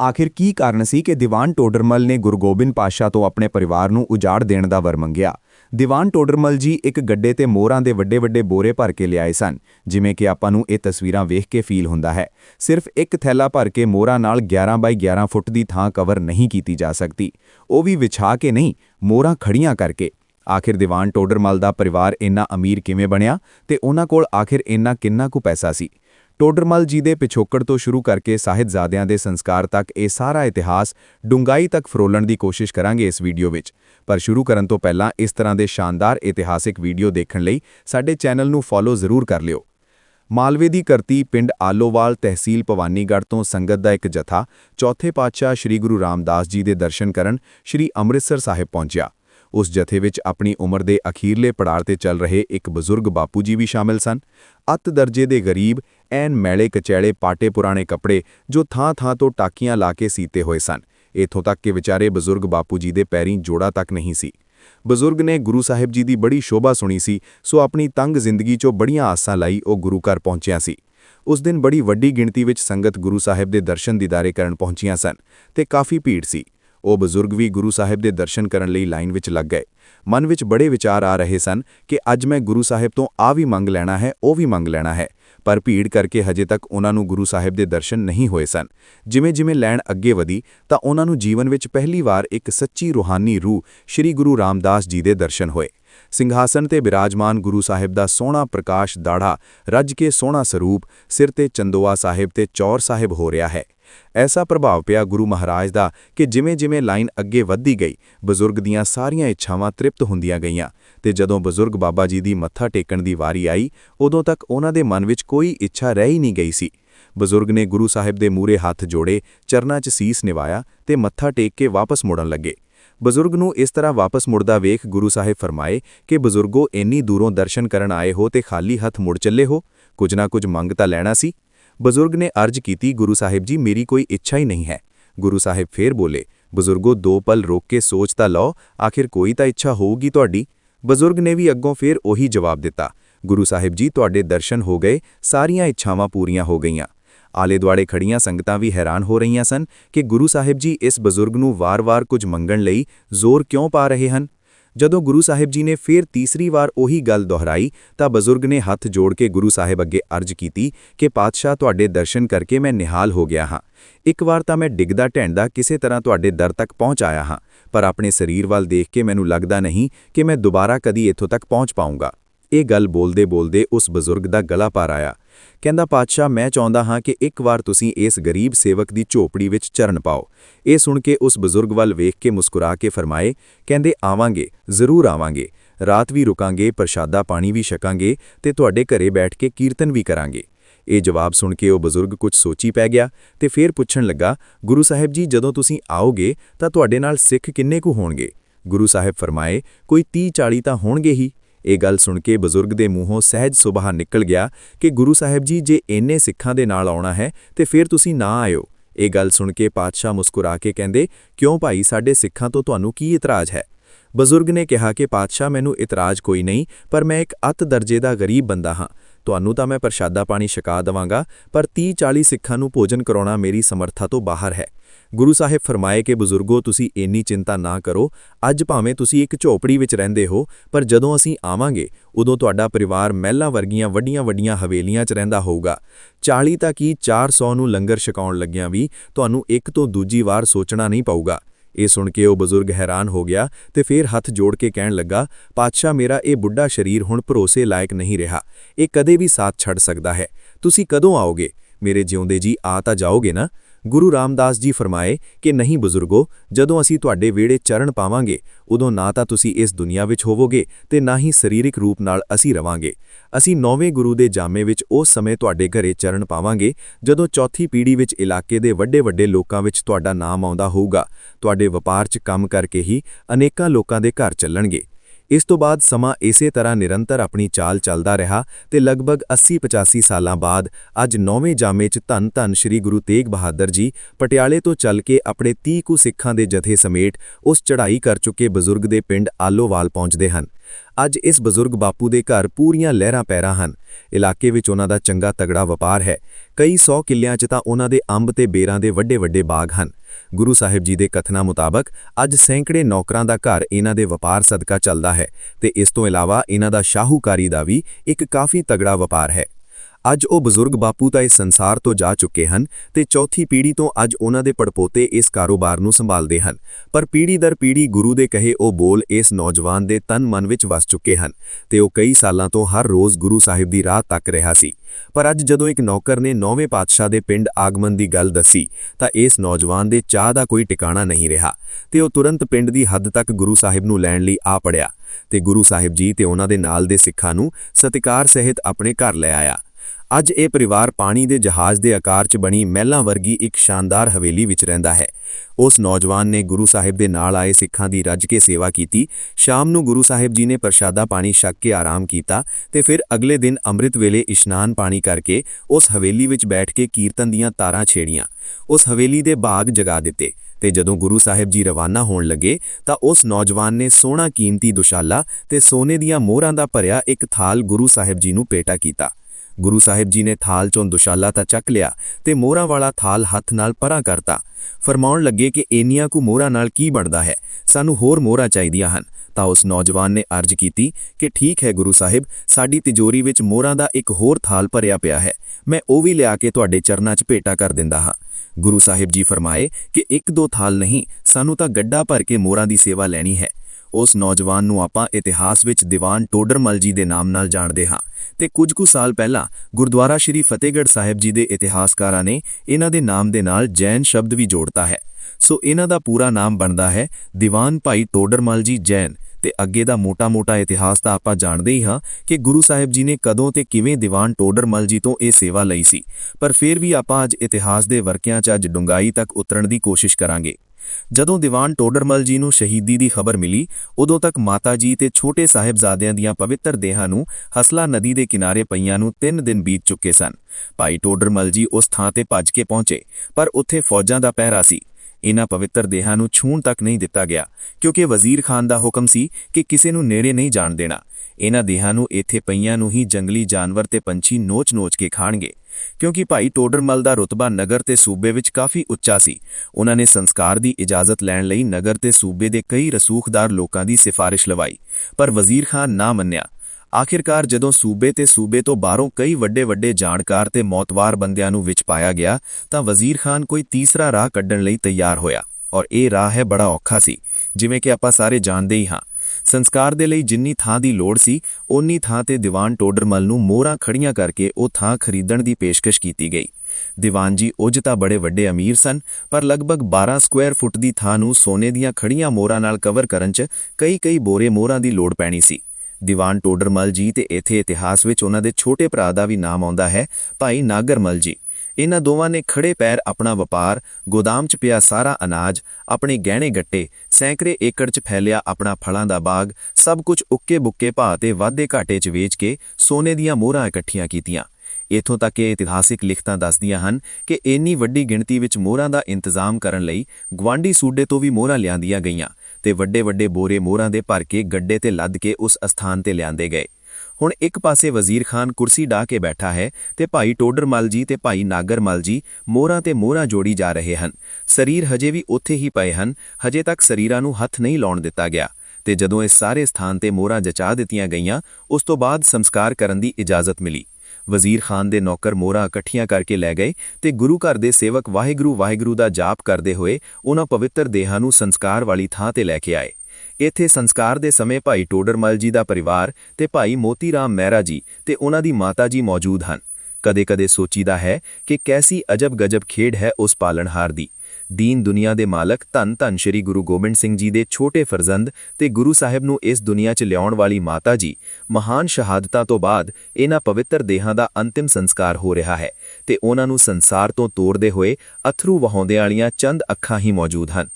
ਆਖਿਰ ਕੀ ਕਾਰਨ ਸੀ ਕਿ ਦੀਵਾਨ ਟੋਡਰਮਲ ਨੇ ਗੁਰੂ ਗੋਬਿੰਦ ਪਾਤਸ਼ਾਹ ਤੋਂ ਆਪਣੇ ਪਰਿਵਾਰ ਨੂੰ ਉਜਾੜ ਦੇਣ ਦਾ ਵਰ ਮੰਗਿਆ? ਦੀਵਾਨ ਟੋਡਰਮਲ ਜੀ ਇੱਕ ਗੱਡੇ ਤੇ ਮੋਹਰਾਂ ਦੇ ਵੱਡੇ ਵੱਡੇ ਬੋਰੇ ਭਰ ਕੇ ਲਿਆਏ ਸਨ, ਜਿਵੇਂ ਕਿ ਆਪਾਂ ਨੂੰ ਇਹ ਤਸਵੀਰਾਂ ਵੇਖ ਕੇ ਫੀਲ ਹੁੰਦਾ ਹੈ। ਸਿਰਫ ਇੱਕ ਥੈਲਾ ਭਰ ਕੇ ਮੋਹਰਾਂ ਨਾਲ 11 ਬਾਈ 11 ਫੁੱਟ ਦੀ ਥਾਂ ਕਵਰ ਨਹੀਂ ਕੀਤੀ ਜਾ ਸਕਦੀ। ਉਹ ਵੀ ਵਿਛਾ ਕੇ ਨਹੀਂ, ਮੋਹਰਾਂ ਖੜੀਆਂ ਕਰਕੇ। ਆਖਿਰ ਦੀਵਾਨ ਟੋਡਰਮਲ ਦਾ ਪਰਿਵਾਰ ਇੰਨਾ ਅਮੀਰ ਕਿਵੇਂ ਬਣਿਆ ਤੇ ਉਹਨਾਂ ਕੋਲ ਆਖਿਰ ਇੰਨਾ ਕਿੰਨਾ ਕੁ ਪੈਸਾ ਸੀ? ਟੋਡਰਮਲ ਜੀ ਦੇ ਪਿਛੋਕੜ ਤੋਂ ਸ਼ੁਰੂ ਕਰਕੇ ਸਾਹਿਬਜ਼ਾਦਿਆਂ ਦੇ ਸੰਸਕਾਰ ਤੱਕ ਇਹ ਸਾਰਾ ਇਤਿਹਾਸ ਡੂੰਘਾਈ ਤੱਕ ਫਰੋਲਣ ਦੀ ਕੋਸ਼ਿਸ਼ ਕਰਾਂਗੇ ਇਸ ਵੀਡੀਓ ਵਿੱਚ। ਪਰ ਸ਼ੁਰੂ ਕਰਨ ਤੋਂ ਪਹਿਲਾਂ ਇਸ ਤਰ੍ਹਾਂ ਦੇ ਸ਼ਾਨਦਾਰ ਇਤਿਹਾਸਿਕ ਵੀਡੀਓ ਦੇਖਣ ਲਈ ਸਾਡੇ ਚੈਨਲ ਨੂੰ ਫੋਲੋ ਜ਼ਰੂਰ ਕਰ ਲਿਓ। ਮਾਲਵੇ ਦੀ ਕਰਤੀ ਪਿੰਡ ਆਲੋਵਾਲ ਤਹਿਸੀਲ ਭਵਾਨੀਗੜ੍ਹ ਤੋਂ ਸੰਗਤ ਦਾ ਇੱਕ ਜਥਾ ਚੌਥੇ ਪਾਤਸ਼ਾਹ ਸ੍ਰੀ ਗੁਰੂ ਰਾਮਦਾਸ ਜੀ ਦੇ ਦਰਸ਼ਨ ਕਰਨ ਸ੍ਰੀ ਅੰਮ੍ਰਿਤਸਰ ਸਾਹਿਬ ਪਹੁੰਚਿਆ। ਉਸ ਜਥੇ ਵਿੱਚ ਆਪਣੀ ਉਮਰ ਦੇ ਅਖੀਰਲੇ ਪੜਾਅ ਤੇ ਚੱਲ ਰਹੇ ਇੱਕ ਬਜ਼ੁਰਗ ਬਾਪੂ ਜੀ ਵੀ ਸ਼ਾਮਿਲ ਸਨ। ਅੱਤ ਦਰਜੇ ਦੇ ਗਰੀਬ, ਐਨ ਮੈਲੇ ਕਚੈਲੇ ਪਾਟੇ ਪੁਰਾਣੇ ਕੱਪੜੇ ਜੋ ਥਾਂ-ਥਾਂ ਤੋਂ ਟਾਕੀਆਂ ਲਾ ਕੇ ਸੀਤੇ ਹੋਏ ਸਨ। ਇਥੋਂ ਤੱਕ ਕਿ ਵਿਚਾਰੇ ਬਜ਼ੁਰਗ ਬਾਪੂ ਜੀ ਦੇ ਪੈਰੀਂ ਜੋੜਾ ਤੱਕ ਨਹੀਂ ਸੀ। ਬਜ਼ੁਰਗ ਨੇ ਗੁਰੂ ਸਾਹਿਬ ਜੀ ਦੀ ਬੜੀ ਸ਼ੋਭਾ ਸੁਣੀ ਸੀ, ਸੋ ਆਪਣੀ ਤੰਗ ਜ਼ਿੰਦਗੀ 'ਚੋਂ ਬੜੀਆਂ ਆਸਾਂ ਲਈ ਉਹ ਗੁਰੂ ਘਰ ਪਹੁੰਚਿਆ ਸੀ। ਉਸ ਦਿਨ ਬੜੀ ਵੱਡੀ ਗਿਣਤੀ ਵਿੱਚ ਸੰਗਤ ਗੁਰੂ ਸਾਹਿਬ ਦੇ ਦਰਸ਼ਨ ਦੀਦਾਰੇ ਕਰਨ ਪਹੁੰਚੀਆਂ ਸਨ ਤੇ ਕਾਫੀ ਭੀੜ ਸੀ। ਉਹ ਬਜ਼ੁਰਗ ਵੀ ਗੁਰੂ ਸਾਹਿਬ ਦੇ ਦਰਸ਼ਨ ਕਰਨ ਲਈ ਲਾਈਨ ਵਿੱਚ ਲੱਗ ਗਏ। ਮਨ ਵਿੱਚ ਬੜੇ ਵਿਚਾਰ ਆ ਰਹੇ ਸਨ ਕਿ ਅੱਜ ਮੈਂ ਗੁਰੂ ਸਾਹਿਬ ਤੋਂ ਆ ਵੀ ਮੰਗ ਲੈਣਾ ਹੈ, ਉਹ ਵੀ ਮੰਗ ਲੈਣਾ ਹੈ। ਪਰ ਭੀੜ ਕਰਕੇ ਹਜੇ ਤੱਕ ਉਹਨਾਂ ਨੂੰ ਗੁਰੂ ਸਾਹਿਬ ਦੇ ਦਰਸ਼ਨ ਨਹੀਂ ਹੋਏ ਸਨ। ਜਿਵੇਂ-ਜਿਵੇਂ ਲੈਣ ਅੱਗੇ ਵਧੀ, ਤਾਂ ਉਹਨਾਂ ਨੂੰ ਜੀਵਨ ਵਿੱਚ ਪਹਿਲੀ ਵਾਰ ਇੱਕ ਸੱਚੀ ਰੂਹਾਨੀ ਰੂਹ ਸ੍ਰੀ ਗੁਰੂ ਰਾਮਦਾਸ ਜੀ ਦੇ ਦਰਸ਼ਨ ਹੋਏ। ਸਿੰਘਾਸਨ ਤੇ ਬਿਰਾਜਮਾਨ ਗੁਰੂ ਸਾਹਿਬ ਦਾ ਸੋਹਣਾ ਪ੍ਰਕਾਸ਼ ਦਾੜਾ ਰੱਜ ਕੇ ਸੋਹਣਾ ਸਰੂਪ, ਸਿਰ ਤੇ ਚੰਦੋਆ ਸਾਹਿਬ ਤੇ ਚੌਰ ਸਾਹਿਬ ਹੋ ਰਿਹਾ ਹੈ। ਐਸਾ ਪ੍ਰਭਾਵ ਪਿਆ ਗੁਰੂ ਮਹਾਰਾਜ ਦਾ ਕਿ ਜਿਵੇਂ-ਜਿਵੇਂ ਲਾਈਨ ਅੱਗੇ ਵੱਧਦੀ ਗਈ, ਬਜ਼ੁਰਗ ਦੀਆਂ ਸਾਰੀਆਂ ਇੱਛਾਵਾਂ ਤ੍ਰਿਪਤ ਹੁੰਦੀਆਂ ਗਈਆਂ ਤੇ ਜਦੋਂ ਬਜ਼ੁਰਗ ਬਾਬਾ ਜੀ ਦੀ ਮੱਥਾ ਟੇਕਣ ਦੀ ਵਾਰੀ ਆਈ, ਉਦੋਂ ਤੱਕ ਉਹਨਾਂ ਦੇ ਮਨ ਵਿੱਚ ਕੋਈ ਇੱਛਾ ਰਹਿ ਹੀ ਨਹੀਂ ਗਈ ਸੀ। ਬਜ਼ੁਰਗ ਨੇ ਗੁਰੂ ਸਾਹਿਬ ਦੇ ਮੂਰੇ ਹੱਥ ਜੋੜੇ, ਚਰਨਾਂ 'ਚ ਸੀਸ ਨਿਵਾਇਆ ਤੇ ਮੱਥਾ ਟੇਕ ਕੇ ਵਾਪਸ ਮੁੜਨ ਲੱਗੇ। ਬਜ਼ੁਰਗ ਨੂੰ ਇਸ ਤਰ੍ਹਾਂ ਵਾਪਸ ਮੁੜਦਾ ਵੇਖ ਗੁਰੂ ਸਾਹਿਬ ਫਰਮਾਏ ਕਿ ਬਜ਼ੁਰਗੋ ਇੰਨੀ ਦੂਰੋਂ ਦਰਸ਼ਨ ਕਰਨ ਆਏ ਹੋ ਤੇ ਖਾਲੀ ਹੱਥ ਮੁੜ ਚੱਲੇ ਹੋ, ਕੁਝ ਨਾ ਕੁਝ ਮੰਗ ਤਾਂ ਲੈਣਾ ਸੀ। ਬਜ਼ੁਰਗ ਨੇ ਅਰਜ਼ ਕੀਤੀ, ਗੁਰੂ ਸਾਹਿਬ ਜੀ, ਮੇਰੀ ਕੋਈ ਇੱਛਾ ਹੀ ਨਹੀਂ ਹੈ। ਗੁਰੂ ਸਾਹਿਬ ਫੇਰ ਬੋਲੇ, ਬਜ਼ੁਰਗੋ, ਦੋ ਪਲ ਰੋਕ ਕੇ ਸੋਚ ਤਾਂ ਲਓ, ਆਖਿਰ ਕੋਈ ਤਾਂ ਇੱਛਾ ਹੋਊਗੀ ਤੁਹਾਡੀ? ਬਜ਼ੁਰਗ ਨੇ ਵੀ ਅੱਗੋਂ ਫੇਰ ਉਹੀ ਜਵਾਬ ਦਿੱਤਾ, ਗੁਰੂ ਸਾਹਿਬ ਜੀ, ਤੁਹਾਡੇ ਦਰਸ਼ਨ ਹੋ ਗਏ, ਸਾਰੀਆਂ ਇੱਛਾਵਾਂ ਪੂਰੀਆਂ ਹੋ ਗਈਆਂ। ਆਲੇ ਦੁਆਲੇ ਖੜੀਆਂ ਸੰਗਤਾਂ ਵੀ ਹੈਰਾਨ ਹੋ ਰਹੀਆਂ ਸਨ ਕਿ ਗੁਰੂ ਸਾਹਿਬ ਜੀ ਇਸ ਬਜ਼ੁਰਗ ਨੂੰ ਵਾਰ-ਵਾਰ ਕੁਝ ਮੰਗਣ ਲਈ ਜ਼ੋਰ ਕਿਉਂ ਪਾ ਰਹੇ ਹਨ। ਜਦੋਂ ਗੁਰੂ ਸਾਹਿਬ ਜੀ ਨੇ ਫੇਰ ਤੀਸਰੀ ਵਾਰ ਉਹੀ ਗੱਲ ਦੁਹਰਾਈ, ਤਾਂ ਬਜ਼ੁਰਗ ਨੇ ਹੱਥ ਜੋੜ ਕੇ ਗੁਰੂ ਸਾਹਿਬ ਅੱਗੇ ਅਰਜ਼ ਕੀਤੀ ਕਿ, ਪਾਤਸ਼ਾਹ, ਤੁਹਾਡੇ ਦਰਸ਼ਨ ਕਰਕੇ ਮੈਂ ਨਿਹਾਲ ਹੋ ਗਿਆ ਹਾਂ। ਇੱਕ ਵਾਰ ਤਾਂ ਮੈਂ ਡਿੱਗਦਾ ਢੈਂਦਾ ਕਿਸੇ ਤਰ੍ਹਾਂ ਤੁਹਾਡੇ ਦਰ ਤੱਕ ਪਹੁੰਚ ਆਇਆ ਹਾਂ, ਪਰ ਆਪਣੇ ਸਰੀਰ ਵੱਲ ਦੇਖ ਕੇ ਮੈਨੂੰ ਲੱਗਦਾ ਨਹੀਂ ਕਿ ਮੈਂ ਦੁਬਾਰਾ ਕਦੀ ਇੱਥੋਂ ਤੱਕ ਪਹੁੰਚ ਪਾਉਂਗਾ ਇਹ ਗੱਲ ਬੋਲਦੇ ਬੋਲਦੇ ਉਸ ਬਜ਼ੁਰਗ ਦਾ ਗਲਾ ਪਾਰ ਆਇਆ। ਕਹਿੰਦਾ, ਪਾਤਸ਼ਾਹ, ਮੈਂ ਚਾਹੁੰਦਾ ਹਾਂ ਕਿ ਇੱਕ ਵਾਰ ਤੁਸੀਂ ਇਸ ਗਰੀਬ ਸੇਵਕ ਦੀ ਝੋਪੜੀ ਵਿੱਚ ਚਰਨ ਪਾਓ। ਇਹ ਸੁਣ ਕੇ ਉਸ ਬਜ਼ੁਰਗ ਵੱਲ ਵੇਖ ਕੇ ਮੁਸਕਰਾ ਕੇ ਫਰਮਾਏ, ਕਹਿੰਦੇ, ਆਵਾਂਗੇ, ਜ਼ਰੂਰ ਆਵਾਂਗੇ। ਰਾਤ ਵੀ ਰੁਕਾਂਗੇ, ਪ੍ਰਸ਼ਾਦਾ ਪਾਣੀ ਵੀ ਛਕਾਂਗੇ ਤੇ ਤੁਹਾਡੇ ਘਰੇ ਬੈਠ ਕੇ ਕੀਰਤਨ ਵੀ ਕਰਾਂਗੇ। ਇਹ ਜਵਾਬ ਸੁਣ ਕੇ ਉਹ ਬਜ਼ੁਰਗ ਕੁਝ ਸੋਚੀ ਪੈ ਗਿਆ ਤੇ ਫਿਰ ਪੁੱਛਣ ਲੱਗਾ, ਗੁਰੂ ਸਾਹਿਬ ਜੀ, ਜਦੋਂ ਤੁਸੀਂ ਆਓਗੇ ਤਾਂ ਤੁਹਾਡੇ ਨਾਲ ਸਿੱਖ ਕਿੰਨੇ ਕੁ ਹੋਣਗੇ? ਗੁਰੂ ਸਾਹਿਬ ਫਰਮਾਏ, ਕੋਈ 30 40 ਤਾਂ ਹੋਣਗੇ ਹੀ। ਇਹ ਗੱਲ ਸੁਣ ਕੇ ਬਜ਼ੁਰਗ ਦੇ ਮੂੰਹੋਂ ਸਹਿਜ ਸੁਭਾਅ ਨਿਕਲ ਗਿਆ ਕਿ ਗੁਰੂ ਸਾਹਿਬ ਜੀ ਜੇ ਇੰਨੇ ਸਿੱਖਾਂ ਦੇ ਨਾਲ ਆਉਣਾ ਹੈ ਤੇ ਫਿਰ ਤੁਸੀਂ ਨਾ ਆਇਓ। ਇਹ ਗੱਲ ਸੁਣ ਕੇ ਪਾਤਸ਼ਾਹ ਮੁਸਕਰਾ ਕੇ ਕਹਿੰਦੇ, ਕਿਉਂ ਭਾਈ, ਸਾਡੇ ਸਿੱਖਾਂ ਤੋਂ ਤੁਹਾਨੂੰ ਕੀ ਇਤਰਾਜ਼ ਹੈ? ਬਜ਼ੁਰਗ ਨੇ ਕਿਹਾ ਕਿ ਪਾਤਸ਼ਾਹ, ਮੈਨੂੰ ਇਤਰਾਜ਼ ਕੋਈ ਨਹੀਂ, ਪਰ ਮੈਂ ਇੱਕ ਅਤ ਦਰਜੇ ਦਾ ਗਰੀਬ ਬੰਦਾ ਹਾਂ। ਤੁਹਾਨੂੰ ਤਾਂ ਮੈਂ ਪ੍ਰਸ਼ਾਦਾ ਪਾਣੀ ਛਕਾ ਦਵਾਂਗਾ, ਪਰ 30 40 ਸਿੱਖਾਂ ਨੂੰ ਭੋਜਨ ਕਰਾਉਣਾ ਮੇਰੀ ਸਮਰੱਥਾ ਤੋਂ ਬਾਹਰ ਹੈ। ਗੁਰੂ ਸਾਹਿਬ ਫਰਮਾਏ ਕਿ ਬਜ਼ੁਰਗੋ, ਤੁਸੀਂ ਇੰਨੀ ਚਿੰਤਾ ਨਾ ਕਰੋ। ਅੱਜ ਭਾਵੇਂ ਤੁਸੀਂ ਇੱਕ ਝੋਪੜੀ ਵਿੱਚ ਰਹਿੰਦੇ ਹੋ, ਪਰ ਜਦੋਂ ਅਸੀਂ ਆਵਾਂਗੇ, ਉਦੋਂ ਤੁਹਾਡਾ ਪਰਿਵਾਰ ਮਹਿਲਾਂ ਵਰਗੀਆਂ ਵੱਡੀਆਂ-ਵੱਡੀਆਂ ਹਵੇਲੀਆਂ 'ਚ ਰਹਿੰਦਾ ਹੋਊਗਾ। 40 ਤਾਂ ਕੀ 400 ਨੂੰ ਲੰਗਰ ਛਕਾਉਣ ਲੱਗਿਆਂ ਵੀ ਤੁਹਾਨੂੰ ਇੱਕ ਤੋਂ ਦੂਜੀ ਵਾਰ ਸੋਚਣਾ ਨਹੀਂ ਪਊਗਾ। ਇਹ ਸੁਣ ਕੇ ਉਹ ਬਜ਼ੁਰਗ ਹੈਰਾਨ ਹੋ ਗਿਆ ਤੇ ਫੇਰ ਹੱਥ ਜੋੜ ਕੇ ਕਹਿਣ ਲੱਗਾ, ਪਾਤਸ਼ਾਹ, ਮੇਰਾ ਇਹ ਬੁੱਢਾ ਸ਼ਰੀਰ ਹੁਣ ਭਰੋਸੇ ਲਾਇਕ ਨਹੀਂ ਰਿਹਾ। ਇਹ ਕਦੇ ਵੀ ਸਾਥ ਛੱਡ ਸਕਦਾ ਹੈ। ਤੁਸੀਂ ਕਦੋਂ ਆਓਗੇ? ਮੇਰੇ ਜਿਉਂਦੇ ਜੀ ਆ ਤਾਂ ਜਾਓਗੇ ਨਾ? ਗੁਰੂ ਰਾਮਦਾਸ ਜੀ ਫਰਮਾਏ ਕਿ ਨਹੀਂ ਬਜ਼ੁਰਗੋ, ਜਦੋਂ ਅਸੀਂ ਤੁਹਾਡੇ ਵਿਹੜੇ ਚਰਨ ਪਾਵਾਂਗੇ, ਉਦੋਂ ਨਾ ਤਾਂ ਤੁਸੀਂ ਇਸ ਦੁਨੀਆ ਵਿੱਚ ਹੋਵੋਗੇ ਤੇ ਨਾ ਹੀ ਸਰੀਰਿਕ ਰੂਪ ਨਾਲ ਅਸੀਂ ਰਵਾਂਗੇ। ਅਸੀਂ ਨੌਵੇਂ ਗੁਰੂ ਦੇ ਜਾਮੇ ਵਿੱਚ ਉਸ ਸਮੇਂ ਤੁਹਾਡੇ ਘਰੇ ਚਰਨ ਪਾਵਾਂਗੇ, ਜਦੋਂ ਚੌਥੀ ਪੀੜ੍ਹੀ ਵਿੱਚ ਇਲਾਕੇ ਦੇ ਵੱਡੇ ਵੱਡੇ ਲੋਕਾਂ ਵਿੱਚ ਤੁਹਾਡਾ ਨਾਮ ਆਉਂਦਾ ਹੋਊਗਾ। ਤੁਹਾਡੇ ਵਪਾਰ 'ਚ ਕੰਮ ਕਰਕੇ ਹੀ ਅਨੇਕਾਂ ਲੋਕਾਂ ਦੇ ਘਰ ਚੱਲਣਗੇ। ਇਸ ਤੋਂ ਬਾਅਦ ਸਮਾਂ ਇਸੇ ਤਰ੍ਹਾਂ ਨਿਰੰਤਰ ਆਪਣੀ ਚਾਲ ਚੱਲਦਾ ਰਿਹਾ ਤੇ ਲਗਭਗ 80-85 ਸਾਲਾਂ ਬਾਅਦ ਅੱਜ ਨੌਵੇਂ ਜਾਮੇ 'ਚ ਧੰਨ ਧੰਨ ਸ੍ਰੀ ਗੁਰੂ ਤੇਗ ਬਹਾਦਰ ਜੀ ਪਟਿਆਲੇ ਤੋਂ ਚੱਲ ਕੇ ਆਪਣੇ 30 ਕੁ ਸਿੱਖਾਂ ਦੇ ਜਥੇ ਸਮੇਤ ਉਸ ਚੜ੍ਹਾਈ ਕਰ ਚੁੱਕੇ ਬਜ਼ੁਰਗ ਦੇ ਪਿੰਡ ਆਲੋਵਾਲ ਪਹੁੰਚਦੇ ਹਨ। ਅੱਜ ਇਸ ਬਜ਼ੁਰਗ ਬਾਪੂ ਦੇ ਘਰ ਪੂਰੀਆਂ ਲਹਿਰਾਂ ਪੈਰਾਂ ਹਨ। ਇਲਾਕੇ ਵਿੱਚ ਉਹਨਾਂ ਦਾ ਚੰਗਾ ਤਗੜਾ ਵਪਾਰ ਹੈ। ਕਈ 100 ਕਿੱਲਿਆਂ 'ਚ ਤਾਂ ਉਹਨਾਂ ਦੇ ਅੰਬ ਤੇ ਬੇਰਾਂ ਦੇ ਵੱਡੇ ਵੱਡੇ ਬਾਗ ਹਨ। ਗੁਰੂ ਸਾਹਿਬ ਜੀ ਦੇ ਕਥਨਾ ਮੁਤਾਬਕ ਅੱਜ ਸੈਂਕੜੇ ਨੌਕਰਾਂ ਦਾ ਘਰ ਇਹਨਾਂ ਦੇ ਵਪਾਰ ਸਦਕਾ ਚੱਲਦਾ ਹੈ ਤੇ ਇਸ ਤੋਂ ਇਲਾਵਾ ਇਹਨਾਂ ਦਾ ਸ਼ਾਹੂਕਾਰੀ ਦਾ ਵੀ ਇੱਕ ਕਾਫੀ ਤਗੜਾ ਵਪਾਰ ਹੈ। ਅੱਜ ਉਹ ਬਜ਼ੁਰਗ ਬਾਪੂ ਤਾਂ ਇਸ ਸੰਸਾਰ ਤੋਂ ਜਾ ਚੁੱਕੇ ਹਨ ਤੇ ਚੌਥੀ ਪੀੜ੍ਹੀ ਤੋਂ ਅੱਜ ਉਹਨਾਂ ਦੇ ਪੜਪੋਤੇ ਇਸ ਕਾਰੋਬਾਰ ਨੂੰ ਸੰਭਾਲਦੇ ਹਨ। ਪਰ ਪੀੜ੍ਹੀ ਦਰ ਪੀੜ੍ਹੀ ਗੁਰੂ ਦੇ ਕਹੇ ਉਹ ਬੋਲ ਇਸ ਨੌਜਵਾਨ ਦੇ ਤਨ ਮਨ ਵਿੱਚ ਵਸ ਚੁੱਕੇ ਹਨ ਤੇ ਉਹ ਕਈ ਸਾਲਾਂ ਤੋਂ ਹਰ ਰੋਜ਼ ਗੁਰੂ ਸਾਹਿਬ ਦੀ ਰਾਹ ਤੱਕ ਰਿਹਾ ਸੀ। ਪਰ ਅੱਜ ਜਦੋਂ ਇੱਕ ਨੌਕਰ ਨੇ ਨੌਵੇਂ ਪਾਤਸ਼ਾਹ ਦੇ ਪਿੰਡ ਆਗਮਨ ਦੀ ਗੱਲ ਦੱਸੀ, ਤਾਂ ਇਸ ਨੌਜਵਾਨ ਦੇ ਚਾਹ ਦਾ ਕੋਈ ਟਿਕਾਣਾ ਨਹੀਂ ਰਿਹਾ ਤੇ ਉਹ ਤੁਰੰਤ ਪਿੰਡ ਦੀ ਹੱਦ ਤੱਕ ਗੁਰੂ ਸਾਹਿਬ ਨੂੰ ਲੈਣ ਲਈ ਆ ਪੜਿਆ ਤੇ ਗੁਰੂ ਸਾਹਿਬ ਜੀ ਤੇ ਉਹਨਾਂ ਦੇ ਨਾਲ ਦੇ ਸਿੱਖਾਂ ਨੂੰ ਸਤਿਕਾਰ ਸਹਿਤ ਆਪਣੇ ਘਰ ਲੈ ਆਇਆ। ਅੱਜ ਇਹ ਪਰਿਵਾਰ ਪਾਣੀ ਦੇ ਜਹਾਜ਼ ਦੇ ਆਕਾਰ 'ਚ ਬਣੀ ਮਹਿਲਾਂ ਵਰਗੀ ਇੱਕ ਸ਼ਾਨਦਾਰ ਹਵੇਲੀ ਵਿੱਚ ਰਹਿੰਦਾ ਹੈ। ਉਸ ਨੌਜਵਾਨ ਨੇ ਗੁਰੂ ਸਾਹਿਬ ਦੇ ਨਾਲ ਆਏ ਸਿੱਖਾਂ ਦੀ ਰੱਜ ਕੇ ਸੇਵਾ ਕੀਤੀ। ਸ਼ਾਮ ਨੂੰ ਗੁਰੂ ਸਾਹਿਬ ਜੀ ਨੇ ਪ੍ਰਸ਼ਾਦਾ ਪਾਣੀ ਛਕ ਕੇ ਆਰਾਮ ਕੀਤਾ ਤੇ ਫਿਰ ਅਗਲੇ ਦਿਨ ਅੰਮ੍ਰਿਤ ਵੇਲੇ ਇਸ਼ਨਾਨ ਪਾਣੀ ਕਰਕੇ ਉਸ ਹਵੇਲੀ ਵਿੱਚ ਬੈਠ ਕੇ ਕੀਰਤਨ ਦੀਆਂ ਤਾਰਾਂ ਛੇੜੀਆਂ। ਉਸ ਹਵੇਲੀ ਦੇ ਬਾਗ ਜਗਾ ਦਿੱਤੇ ਤੇ ਜਦੋਂ ਗੁਰੂ ਸਾਹਿਬ ਜੀ ਰਵਾਨਾ ਹੋਣ ਲੱਗੇ ਤਾਂ ਉਸ ਨੌਜਵਾਨ ਨੇ ਸੋਹਣਾ ਕੀਮਤੀ ਦੁਸ਼ਾਲਾ ਤੇ ਸੋਨੇ ਦੀਆਂ ਮੋਹਰਾਂ ਦਾ ਭਰਿਆ ਇੱਕ ਥਾਲ ਗੁਰੂ ਸਾਹਿਬ ਜੀ ਨੂੰ ਪੇਟਾ ਕੀਤਾ। ਗੁਰੂ ਸਾਹਿਬ ਜੀ ਨੇ ਥਾਲ ਚੋਂ ਦੁਸ਼ਾਲਾ ਤਾਂ ਚੱਕ ਲਿਆ ਤੇ ਮੋਹਰਾਂ ਵਾਲਾ ਥਾਲ ਹੱਥ ਨਾਲ ਪਰਾਂ ਕਰਤਾ। ਫਰਮਾਉਣ ਲੱਗੇ ਕਿ ਇੰਨੀਆਂ ਕੁ ਮੋਹਰਾਂ ਨਾਲ ਕੀ ਬਣਦਾ ਹੈ? ਸਾਨੂੰ ਹੋਰ ਮੋਹਰਾਂ ਚਾਹੀਦੀਆਂ ਹਨ। ਤਾਂ ਉਸ ਨੌਜਵਾਨ ਨੇ ਅਰਜ਼ ਕੀਤੀ ਕਿ ਠੀਕ ਹੈ ਗੁਰੂ ਸਾਹਿਬ, ਸਾਡੀ ਤਿਜੋਰੀ ਵਿੱਚ ਮੋਹਰਾਂ ਦਾ ਇੱਕ ਹੋਰ ਥਾਲ ਭਰਿਆ ਪਿਆ ਹੈ। ਮੈਂ ਉਹ ਵੀ ਲਿਆ ਕੇ ਤੁਹਾਡੇ ਚਰਨਾਂ 'ਚ ਭੇਟਾ ਕਰ ਦਿੰਦਾ ਹਾਂ। ਗੁਰੂ ਸਾਹਿਬ ਜੀ ਫਰਮਾਏ ਕਿ ਇੱਕ ਦੋ ਥਾਲ ਨਹੀਂ, ਸਾਨੂੰ ਤਾਂ ਗੱਡਾ ਭਰ ਕੇ ਮੋਹਰਾਂ ਦੀ ਸੇਵਾ ਲੈਣੀ ਹੈ। ਉਸ ਨੌਜਵਾਨ ਨੂੰ ਆਪਾਂ ਇਤਿਹਾਸ ਵਿੱਚ ਦੀਵਾਨ ਟੋਡਰਮਲ ਜੀ ਦੇ ਨਾਮ ਨਾਲ ਜਾਣਦੇ ਹਾਂ। ਤੇ ਕੁਝ ਕੁ ਸਾਲ ਪਹਿਲਾਂ ਗੁਰਦੁਆਰਾ ਸ਼੍ਰੀ ਫਤਿਹਗੜ੍ਹ ਸਾਹਿਬ ਜੀ ਦੇ ਇਤਿਹਾਸਕਾਰਾਂ ਨੇ ਇਹਨਾਂ ਦੇ ਨਾਮ ਦੇ ਨਾਲ ਜੈਨ ਸ਼ਬਦ ਵੀ ਜੋੜਤਾ ਹੈ। ਸੋ ਇਹਨਾਂ ਦਾ ਪੂਰਾ ਨਾਮ ਬਣਦਾ ਹੈ ਦੀਵਾਨ ਭਾਈ ਟੋਡਰਮਲ ਜੀ ਜੈਨ। ਤੇ ਅੱਗੇ ਦਾ ਮੋਟਾ-ਮੋਟਾ ਇਤਿਹਾਸ ਤਾਂ ਆਪਾਂ ਜਾਣਦੇ ਹੀ ਹਾਂ ਕਿ ਗੁਰੂ ਸਾਹਿਬ ਜੀ ਨੇ ਕਦੋਂ ਤੇ ਕਿਵੇਂ ਦੀਵਾਨ ਟੋਡਰਮਲ ਜੀ ਤੋਂ ਇਹ ਸੇਵਾ ਲਈ ਸੀ। ਪਰ ਫਿਰ ਵੀ ਆਪਾਂ ਅੱਜ ਇਤਿਹਾਸ ਦੇ ਵਰਕਿਆਂ 'ਚ ਅੱਜ ਡੁੰਗਾਈ ਤੱਕ ਉਤਰਨ ਦੀ ਕੋਸ਼ਿਸ਼ ਕਰਾਂਗੇ। ਜਦੋਂ ਦੀਵਾਨ ਟੋਡਰਮਲ ਜੀ ਨੂੰ ਸ਼ਹੀਦੀ ਦੀ ਖਬਰ ਮਿਲੀ, ਉਦੋਂ ਤੱਕ ਮਾਤਾ ਜੀ ਤੇ ਛੋਟੇ ਸਾਹਿਬਜ਼ਾਦਿਆਂ ਦੀਆਂ ਪਵਿੱਤਰ ਦੇਹਾਂ ਨੂੰ ਹਸਲਾ ਨਦੀ ਦੇ ਕਿਨਾਰੇ ਪਈਆਂ ਨੂੰ 3 ਦਿਨ ਬੀਤ ਚੁੱਕੇ ਸਨ। ਭਾਈ ਟੋਡਰਮਲ ਜੀ ਉਸ ਥਾਂ ਤੇ ਭੱਜ ਕੇ ਪਹੁੰਚੇ, ਪਰ ਉੱਥੇ ਫੌਜਾਂ ਦਾ ਪਹਿਰਾ ਸੀ। ਇਹਨਾਂ ਪਵਿੱਤਰ ਦੇਹਾਂ ਨੂੰ ਛੂਣ ਤੱਕ ਨਹੀਂ ਦਿੱਤਾ ਗਿਆ, ਕਿਉਂਕਿ ਵਜ਼ੀਰ ਖਾਨ ਦਾ ਹੁਕਮ ਸੀ ਕਿ ਕਿਸੇ ਨੂੰ ਨੇੜੇ ਨਹੀਂ ਜਾਣ ਦੇਣਾ। ਇਹਨਾਂ ਦੇਹਾਂ ਨੂੰ ਇੱਥੇ ਪਈਆਂ ਨੂੰ ਹੀ ਜੰਗਲੀ ਜਾਨਵਰ ਤੇ ਪੰਛੀ ਨੋਚ-ਨੋਚ ਕੇ ਖਾਣਗੇ, ਕਿਉਂਕਿ ਭਾਈ ਟੋਡਰਮਲ ਦਾ ਰਤਬਾ ਨਗਰ ਤੇ ਸੂਬੇ ਵਿੱਚ ਕਾਫੀ ਉੱਚਾ ਸੀ। ਉਹਨਾਂ ਨੇ ਸੰਸਕਾਰ ਦੀ ਇਜਾਜ਼ਤ ਲੈਣ ਲਈ ਨਗਰ ਤੇ ਸੂਬੇ ਦੇ ਕਈ ਰਸੂਖਦਾਰ ਲੋਕਾਂ ਦੀ ਸਿਫਾਰਿਸ਼ ਲਵਾਈ, ਪਰ ਵਜ਼ੀਰ ਖਾਨ ਨਾ ਮੰਨਿਆ। ਆਖਿਰਕਾਰ ਜਦੋਂ ਸੂਬੇ ਤੇ ਸੂਬੇ ਤੋਂ ਬਾਹਰੋਂ ਕਈ ਵੱਡੇ ਵੱਡੇ ਜਾਣਕਾਰ ਤੇ ਮੌਤਵਾਰ ਬੰਦਿਆਂ ਨੂੰ ਵਿੱਚ ਪਾਇਆ ਗਿਆ, ਤਾਂ ਵਜ਼ੀਰ ਖਾਨ ਕੋਈ ਤੀਸਰਾ ਰਾਹ ਕੱਢਣ ਲਈ ਤਿਆਰ ਹੋਇਆ। ਔਰ ਇਹ ਰਾਹ ਹੈ ਬੜਾ ਔਖਾ ਸੀ, ਜਿਵੇਂ ਕਿ ਆਪਾਂ ਸਾਰੇ ਜਾਣਦੇ ਹੀ ਹਾਂ। ਸੰਸਕਾਰ ਦੇ ਲਈ ਜਿੰਨੀ ਥਾਂ ਦੀ ਲੋੜ ਸੀ, ਓਨੀ ਥਾਂ ਤੇ ਦੀਵਾਨ ਟੋਡਰਮਲ ਨੂੰ ਮੋਹਰਾਂ ਖੜੀਆਂ ਕਰਕੇ ਉਹ ਥਾਂ ਖਰੀਦਣ ਦੀ ਪੇਸ਼ਕਸ਼ ਕੀਤੀ ਗਈ। ਦੀਵਾਨ ਜੀ ਉਜ ਤਾਂ ਬੜੇ ਵੱਡੇ ਅਮੀਰ ਸਨ, ਪਰ ਲਗਭਗ 12 ਸਕੁਅਰ ਫੁੱਟ ਦੀ ਥਾਂ ਨੂੰ ਸੋਨੇ ਦੀਆਂ ਖੜੀਆਂ ਮੋਹਰਾਂ ਨਾਲ ਕਵਰ ਕਰਨ 'ਚ ਕਈ-ਕਈ ਬੋਰੇ ਮੋਹਰਾਂ ਦੀ ਲੋੜ ਪੈਣੀ ਸੀ। ਦੀਵਾਨ ਟੋਡਰਮਲ ਜੀ ਤੇ ਇਥੇ ਇਤਿਹਾਸ ਵਿੱਚ ਉਹਨਾਂ ਦੇ ਛੋਟੇ ਭਰਾ ਦਾ ਵੀ ਨਾਮ ਆਉਂਦਾ ਹੈ, ਭਾਈ ਨਾਗਰਮਲ ਜੀ। ਇਹਨਾਂ ਦੋਵਾਂ ਨੇ ਖੜੇ ਪੈਰ ਆਪਣਾ ਵਪਾਰ, ਗੋਦਾਮ 'ਚ ਪਿਆ ਸਾਰਾ ਅਨਾਜ, ਆਪਣੇ ਗਹਿਣੇ ਗੱਟੇ, ਸੈਂਕੜੇ ਏਕੜ 'ਚ ਫੈਲਿਆ ਆਪਣਾ ਫਲਾਂ ਦਾ ਬਾਗ, ਸਭ ਕੁਝ ਉੱਕੇ ਬੁੱਕੇ ਭਾਅ ਤੇ ਵਾਧੇ ਘਾਟੇ 'ਚ ਵੇਚ ਕੇ ਸੋਨੇ ਦੀਆਂ ਮੋਹਰਾਂ ਇਕੱਠੀਆਂ ਕੀਤੀਆਂ। ਇਥੋਂ ਤੱਕ ਕਿ ਇਤਿਹਾਸਿਕ ਲਿਖਤਾਂ ਦੱਸਦੀਆਂ ਹਨ ਕਿ ਇੰਨੀ ਵੱਡੀ ਗਿਣਤੀ ਵਿੱਚ ਮੋਹਰਾਂ ਦਾ ਇੰਤਜ਼ਾਮ ਕਰਨ ਲਈ ਗਵਾਂਡੀ ਸੂਡੇ ਤੋਂ ਵੀ ਮੋਹਰਾਂ ਲਿਆਂਦੀਆਂ ਗਈਆਂ। ਤੇ ਵੱਡੇ ਵੱਡੇ ਬੋਰੇ ਮੋਹਰਾਂ ਦੇ ਭਰ ਕੇ ਗੱਡੇ ਤੇ ਲੱਦ ਕੇ ਉਸ ਅਸਥਾਨ ਤੇ ਲਿਆਂਦੇ ਗਏ। ਹੁਣ ਇੱਕ ਪਾਸੇ ਵਜ਼ੀਰ ਖਾਨ ਕੁਰਸੀ ਢਾ ਕੇ ਬੈਠਾ ਹੈ ਤੇ ਭਾਈ ਟੋਡਰਮਲ ਜੀ ਤੇ ਭਾਈ ਨਾਗਰਮਲ ਜੀ ਮੋਹਰਾਂ ਤੇ ਮੋਹਰਾਂ ਜੋੜੀ ਜਾ ਰਹੇ ਹਨ। ਸਰੀਰ ਹਜੇ ਵੀ ਉੱਥੇ ਹੀ ਪਏ ਹਨ, ਹਜੇ ਤੱਕ ਸਰੀਰਾਂ ਨੂੰ ਹੱਥ ਨਹੀਂ ਲਾਉਣ ਦਿੱਤਾ ਗਿਆ। ਤੇ ਜਦੋਂ ਇਸ ਸਾਰੇ ਸਥਾਨ ਤੇ ਮੋਹਰਾਂ ਜਚਾ ਦਿੱਤੀਆਂ ਗਈਆਂ, ਉਸ ਤੋਂ ਬਾਅਦ ਸੰਸਕਾਰ ਕਰਨ ਦੀ ਇਜਾਜ਼ਤ ਮਿਲੀ। ਵਜ਼ੀਰ ਖਾਨ ਦੇ ਨੌਕਰ ਮੋਹਰਾਂ ਇਕੱਠੀਆਂ ਕਰਕੇ ਲੈ ਗਏ ਤੇ ਗੁਰੂ ਘਰ ਦੇ ਸੇਵਕ ਵਾਹਿਗੁਰੂ ਵਾਹਿਗੁਰੂ ਦਾ ਜਾਪ ਕਰਦੇ ਹੋਏ ਉਹਨਾਂ ਪਵਿੱਤਰ ਦੇਹਾਂ ਨੂੰ ਸੰਸਕਾਰ ਵਾਲੀ ਥਾਂ ਤੇ ਲੈ ਕੇ ਆਏ। ਇੱਥੇ ਸੰਸਕਾਰ ਦੇ ਸਮੇਂ ਭਾਈ ਟੋਡਰਮਲ ਜੀ ਦਾ ਪਰਿਵਾਰ ਤੇ ਭਾਈ ਮੋਤੀ ਰਾਮ ਮਹਿਰਾ ਜੀ ਤੇ ਉਹਨਾਂ ਦੀ ਮਾਤਾ ਜੀ ਮੌਜੂਦ ਹਨ। ਕਦੇ-ਕਦੇ ਸੋਚੀਦਾ ਹੈ ਕਿ ਕੈਸੀ ਅਜਬ ਗਜਬ ਖੇਡ ਹੈ ਉਸ ਪਾਲਣਹਾਰ ਦੀ। ਦੀਨ ਦੁਨੀਆ ਦੇ ਮਾਲਕ ਧੰਨ ਧੰਨ ਸ਼੍ਰੀ ਗੁਰੂ ਗੋਬਿੰਦ ਸਿੰਘ ਜੀ ਦੇ ਛੋਟੇ ਫਰਜ਼ੰਦ ਤੇ ਗੁਰੂ ਸਾਹਿਬ ਨੂੰ ਇਸ ਦੁਨੀਆ 'ਚ ਲਿਆਉਣ ਵਾਲੀ ਮਾਤਾ ਜੀ ਮਹਾਨ ਸ਼ਹਾਦਤਾਂ ਤੋਂ ਬਾਅਦ ਇਹਨਾਂ ਪਵਿੱਤਰ ਦੇਹਾਂ ਦਾ ਅੰਤਿਮ ਸੰਸਕਾਰ ਹੋ ਰਿਹਾ ਹੈ ਤੇ ਉਹਨਾਂ ਨੂੰ ਸੰਸਾਰ ਤੋਂ ਤੋੜਦੇ ਹੋਏ ਅਥਰੂ ਵਹਾਉਂਦੇ ਵਾਲੀਆਂ ਚੰਦ ਅੱਖਾਂ ਹੀ ਮੌਜੂਦ ਹਨ।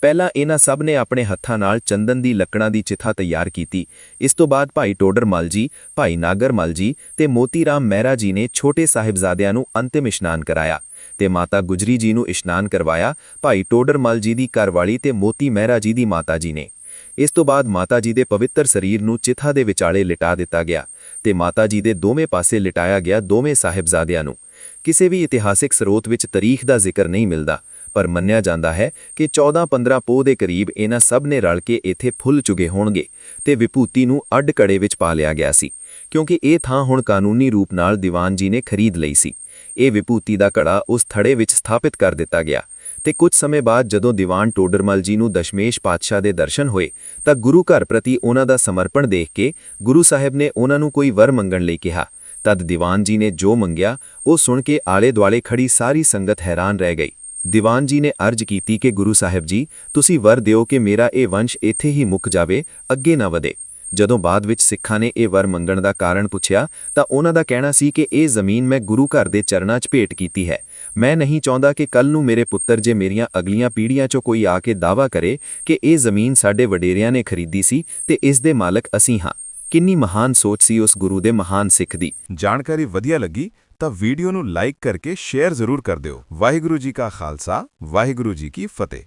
ਪਹਿਲਾਂ ਇਹਨਾਂ ਸਭ ਨੇ ਆਪਣੇ ਹੱਥਾਂ ਨਾਲ ਚੰਦਨ ਦੀ ਲੱਕੜਾਂ ਦੀ ਚਿਥਾ ਤਿਆਰ ਕੀਤੀ। ਇਸ ਤੋਂ ਬਾਅਦ ਭਾਈ ਟੋਡਰ ਮਲ ਜੀ, ਭਾਈ ਨਾਗਰ ਮਲ ਜੀ ਤੇ ਮੋਤੀ ਰਾਮ ਮਹਿਰਾ ਜੀ ਨੇ ਛੋਟੇ ਸਾਹਿਬਜ਼ਾਦਿਆਂ ਨੂੰ ਅੰਤਿਮ ਇਸ਼ਨਾਨ ਕਰਾਇਆ। ਤੇ ਮਾਤਾ ਗੁਜਰੀ ਜੀ ਨੂੰ ਇਸ਼ਨਾਨ ਕਰਵਾਇਆ, ਭਾਈ ਟੋਡਰਮਲ ਜੀ ਦੀ ਘਰਵਾਲੀ ਤੇ ਮੋਤੀ ਮਹਿਰਾ ਜੀ ਦੀ ਮਾਤਾ ਜੀ ਨੇ। ਇਸ ਤੋਂ ਬਾਅਦ ਮਾਤਾ ਜੀ ਦੇ ਪਵਿੱਤਰ ਸਰੀਰ ਨੂੰ ਚਿਥਾ ਦੇ ਵਿਚਾਲੇ ਲਿਟਾ ਦਿੱਤਾ ਗਿਆ ਤੇ ਮਾਤਾ ਜੀ ਦੇ ਦੋਵੇਂ ਪਾਸੇ ਲਿਟਾਇਆ ਗਿਆ ਦੋਵੇਂ ਸਾਹਿਬਜ਼ਾਦਿਆਂ ਨੂੰ। ਕਿਸੇ ਵੀ ਇਤਿਹਾਸਿਕ ਸਰੋਤ ਵਿੱਚ ਤਾਰੀਖ ਦਾ ਜ਼ਿਕਰ ਨਹੀਂ ਮਿਲਦਾ, ਪਰ ਮੰਨਿਆ ਜਾਂਦਾ ਹੈ ਕਿ 14-15 ਪੋਹ ਦੇ ਕਰੀਬ ਇਹਨਾਂ ਸਭ ਨੇ ਰਲ ਕੇ ਇੱਥੇ ਫੁੱਲ ਚੁਗੇ ਹੋਣਗੇ ਤੇ ਵਿਭੂਤੀ ਨੂੰ ਅੱਡ ਕੜੇ ਵਿੱਚ ਪਾ ਲਿਆ ਗਿਆ ਸੀ, ਕਿਉਂਕਿ ਇਹ ਥਾਂ ਹੁਣ ਕਾਨੂੰਨੀ ਰੂਪ ਨਾਲ ਦੀਵਾਨ ਜੀ ਨੇ ਖਰੀਦ ਲਈ ਸੀ। ਇਹ ਵਿਭੂਤੀ ਦਾ ਘੜਾ ਉਸ ਥੜੇ ਵਿੱਚ ਸਥਾਪਿਤ ਕਰ ਦਿੱਤਾ ਗਿਆ। ਤੇ ਕੁਝ ਸਮੇਂ ਬਾਅਦ ਜਦੋਂ ਦੀਵਾਨ ਟੋਡਰਮਲ ਜੀ ਨੂੰ ਦਸ਼ਮੇਸ਼ ਪਾਤਸ਼ਾਹ ਦੇ ਦਰਸ਼ਨ ਹੋਏ, ਤਾਂ ਗੁਰੂ ਘਰ ਪ੍ਰਤੀ ਉਹਨਾਂ ਦਾ ਸਮਰਪਣ ਦੇਖ ਕੇ ਗੁਰੂ ਸਾਹਿਬ ਨੇ ਉਹਨਾਂ ਨੂੰ ਕੋਈ ਵਰ ਮੰਗਣ ਲਈ ਕਿਹਾ। ਤਦ ਦੀਵਾਨ ਜੀ ਨੇ ਜੋ ਮੰਗਿਆ, ਉਹ ਸੁਣ ਕੇ ਆਲੇ ਦੁਆਲੇ ਖੜੀ ਸਾਰੀ ਸੰਗਤ ਹੈਰਾਨ ਰਹਿ ਗਈ। ਦੀਵਾਨ ਜੀ ਨੇ ਅਰਜ਼ ਕੀਤੀ ਕਿ ਗੁਰੂ ਸਾਹਿਬ ਜੀ, ਤੁਸੀਂ ਵਰ ਦਿਓ ਕਿ ਮੇਰਾ ਇਹ ਵੰਸ਼ ਇੱਥੇ ਹੀ ਮੁੱਕ ਜਾਵੇ, ਅੱਗੇ ਨਾ ਵਧੇ। ਜਦੋਂ ਬਾਅਦ ਵਿੱਚ ਸਿੱਖਾਂ ਨੇ ਇਹ ਵਰ ਮੰਗਣ ਦਾ ਕਾਰਨ ਪੁੱਛਿਆ, ਤਾਂ ਉਹਨਾਂ ਦਾ ਕਹਿਣਾ ਸੀ ਕਿ ਇਹ ਜ਼ਮੀਨ ਮੈਂ ਗੁਰੂ ਘਰ ਦੇ ਚਰਨਾਂ 'ਚ ਭੇਟ ਕੀਤੀ ਹੈ। ਮੈਂ ਨਹੀਂ ਚਾਹੁੰਦਾ ਕਿ ਕੱਲ ਨੂੰ ਮੇਰੇ ਪੁੱਤਰ ਜੇ ਮੇਰੀਆਂ ਅਗਲੀਆਂ ਪੀੜ੍ਹੀਆਂ 'ਚੋਂ ਕੋਈ ਆ ਕੇ ਦਾਵਾ ਕਰੇ ਕਿ ਇਹ ਜ਼ਮੀਨ ਸਾਡੇ ਵਡੇਰਿਆਂ ਨੇ ਖਰੀਦੀ ਸੀ ਤੇ ਇਸ ਦੇ ਮਾਲਕ ਅਸੀਂ ਹਾਂ। ਕਿੰਨੀ ਮਹਾਨ ਸੋਚ ਸੀ ਉਸ ਗੁਰੂ ਦੇ ਮਹਾਨ ਸਿੱਖ ਦੀ। ਜਾਣਕਾਰੀ ਵਧੀਆ ਲੱਗੀ ਤਾਂ ਵੀਡੀਓ ਨੂੰ ਲਾਈਕ ਕਰਕੇ ਸ਼ੇਅਰ ਜ਼ਰੂਰ ਕਰ ਦਿਓ। ਵਾਹਿਗੁਰੂ ਜੀ ਕਾ ਖਾਲਸਾ, ਵਾਹਿਗੁਰੂ ਜੀ ਕੀ ਫਤਿਹ।